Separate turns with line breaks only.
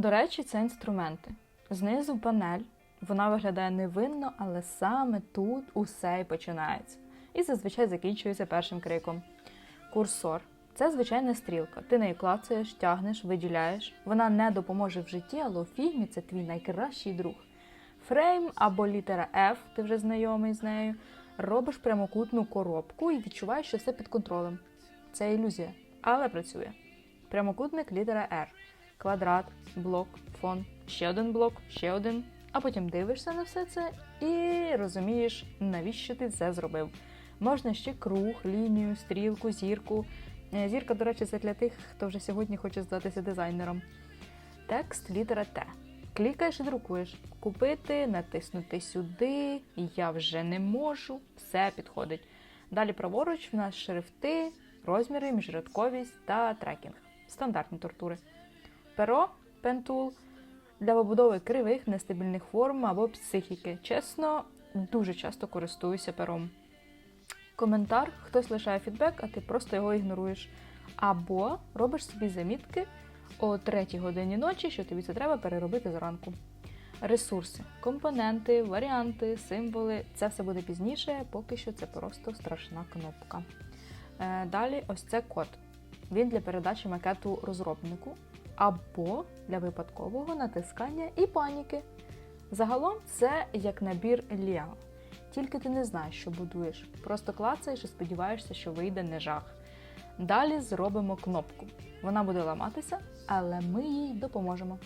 До речі, це інструменти. Знизу панель. Вона виглядає невинно, але саме тут усе і починається. І зазвичай закінчується першим криком. Курсор це звичайна стрілка. Ти нею клацаєш, тягнеш, виділяєш. Вона не допоможе в житті, але у фільмі це твій найкращий друг. Фрейм або літера F, ти вже знайомий з нею, робиш прямокутну коробку і відчуваєш, що все під контролем. Це ілюзія, але працює. Прямокутник літера R. Квадрат, блок, фон, ще один блок, ще один. А потім дивишся на все це і розумієш, навіщо ти це зробив. Можна ще круг, лінію, стрілку, зірку. Е, Зірка, до речі, це для тих, хто вже сьогодні хоче здатися дизайнером. Текст літера Т. Клікаєш і друкуєш. Купити, натиснути сюди. Я вже не можу. Все підходить. Далі праворуч в нас шрифти, розміри, міжрядковість та трекінг. Стандартні тортури. Перо, пентул для побудови кривих, нестабільних форм або психіки. Чесно, дуже часто користуюся пером. Коментар, хтось лишає фідбек, а ти просто його ігноруєш. Або робиш собі замітки о 3 годині ночі, що тобі це треба переробити зранку. Ресурси, компоненти, варіанти, символи це все буде пізніше, поки що це просто страшна кнопка. Е, Далі ось це код. Він для передачі макету розробнику або для випадкового натискання і паніки. Загалом це як набір Лего. Тільки ти не знаєш, що будуєш. Просто клацаєш і сподіваєшся, що вийде не жах. Далі зробимо кнопку. Вона буде ламатися, але ми їй допоможемо.